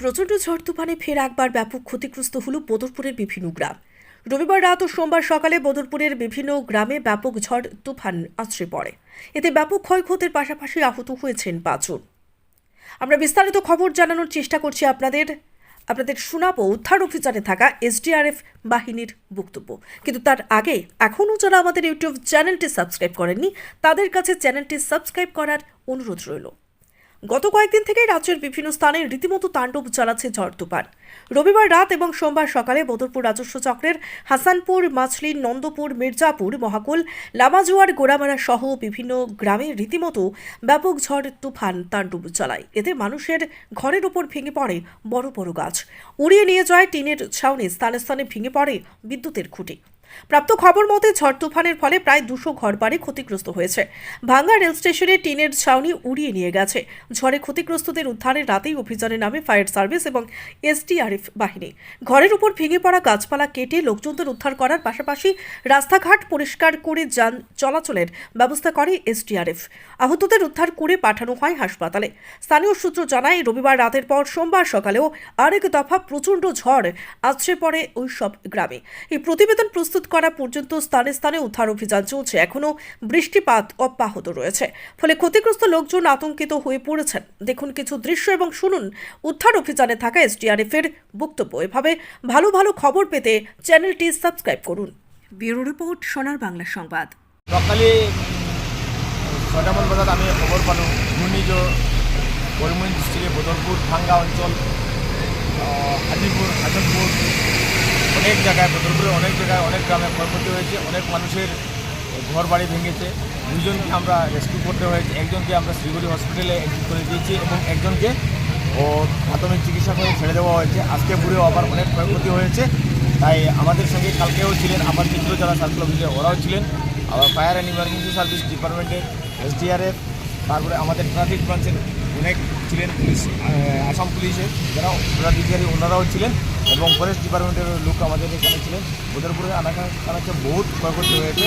প্রচণ্ড ঝড় তুফানে ফের একবার ব্যাপক ক্ষতিগ্রস্ত হল বদরপুরের বিভিন্ন গ্রাম। রবিবার রাত ও সোমবার সকালে বদরপুরের বিভিন্ন গ্রামে ব্যাপক ঝড় তুফান আছড়ে পড়ে। এতে ব্যাপক ক্ষয়ক্ষতির পাশাপাশি আহত হয়েছেন পাঁচজন। আমরা বিস্তারিত খবর জানানোর চেষ্টা করছি আপনাদের। আপনাদের শোনাবো উদ্ধার অভিযানে থাকা এসডিআরএফ বাহিনীর বক্তব্য। কিন্তু তার আগে এখনও যারা আমাদের ইউটিউব চ্যানেলটি সাবস্ক্রাইব করেননি, তাদের কাছে চ্যানেলটি সাবস্ক্রাইব করার অনুরোধ রইল। গত কয়েকদিন থেকে রাজ্যের বিভিন্ন স্থানে রীতিমতো তাণ্ডব চালাচ্ছে ঝড় তুফান। রবিবার রাত এবং সোমবার সকালে বদরপুর রাজস্ব চক্রের হাসানপুর, মাছলি, নন্দপুর, মির্জাপুর, মহাকুল, লামাজুয়ার, গোড়ামারা সহ বিভিন্ন গ্রামে রীতিমতো ব্যাপক ঝড় তুফান তাণ্ডব চালায়। এতে মানুষের ঘরের ওপর ভেঙে পড়ে বড় বড় গাছ। উড়িয়ে নিয়ে যায় টিনের ছাউনি, স্থানে স্থানে ভেঙে পড়ে বিদ্যুতের খুঁটি। প্রাপ্ত খবর মতে, ঝড় তুফানের ফলে প্রায় দুশো ঘরবাড়ি ক্ষতিগ্রস্ত হয়েছে। ভাঙ্গা রেল স্টেশনে টিনের ছাউনি উড়িয়ে নিয়ে গেছে। ঝড়ে ক্ষতিগ্রস্তদের উদ্ধারে রাতেই অভিযানে নামে ফায়ার সার্ভিস এবং এসডিআরএফ বাহিনী। ঘরের উপর ভেঙে পড়া গাছপালা কেটে লোকজনদের উদ্ধার করার পাশাপাশি রাস্তাঘাট পরিষ্কার করে যান চলাচলের ব্যবস্থা করে এসডিআরএফ। আহতদের উদ্ধার করে পাঠানো হয় হাসপাতালে। স্থানীয় সূত্র জানায়, রবিবার রাতের পর সোমবার সকালেও আরেক দফা প্রচণ্ড ঝড় আছড়ে পড়ে ওই সব গ্রামে। এই প্রতিবেদন প্রস্তুত করা পর্যন্ত স্থানে স্থানে উদ্ধার অভিযান চলছে। এখনও বৃষ্টিপাত অব্যাহত রয়েছে। ফলে ক্ষতিগ্রস্ত লোকজন আতঙ্কিত হয়ে পড়েছেন। দেখুন কিছু দৃশ্য এবং শুনুন উদ্ধার অভিযানে থাকা এসডিআরএফ এর বক্তব্য। এভাবে ভালো ভালো খবর পেতে চ্যানেলটি সাবস্ক্রাইব করুন। ব্যুরো রিপোর্ট সোনার বাংলা সংবাদ। সকালে ছয়টামান বজাত আমি খবৰ পালোঁ। ঘূৰ্ণিজ কৰিমগঞ্জ ডিষ্ট্ৰিক্টে বদলপুর ভাঙ্গা অঞ্চল হাজিপুর হাজনপুর অনেক জায়গায় বদলপুরে অনেক জায়গায় অনেক গ্রামে ক্ষয়ক্ষতি হয়েছে, অনেক মানুষের ঘর বাড়ি ভেঙেছে। দুজনকে আমরা রেস্কিউ করতে হয়েছে, একজনকে আমরা শ্রীগুড়ি হসপিটালে এডমিট করে দিয়েছি এবং একজনকে ও প্রাথমিক চিকিৎসা করে ছেড়ে দেওয়া হয়েছে। আজকে পুরেও আবার অনেক ক্ষয়ক্ষতি হয়েছে। তাই আমাদের সঙ্গে কালকেও ছিলেন, আমার মিত্র যারা সার্কেল অফিসে ওরাও ছিলেন। আবার ফায়ার অ্যান্ড ইমার্জেন্সি সার্ভিস ডিপার্টমেন্টের এসডিআরএফ তারপরে আমাদের ট্রাফিক ব্রাঞ্চের অনেক ছিলেন পুলিশ আসাম পুলিশের যারা পদাধিকারী ওনারাও ছিলেন এবং ফরেস্ট ডিপার্টমেন্টের লোক আমাদের এখানে ছিলেন। ওদের উপরে আনাকা আনাকা বহুত ক্ষয়ক্ষতি হয়েছে।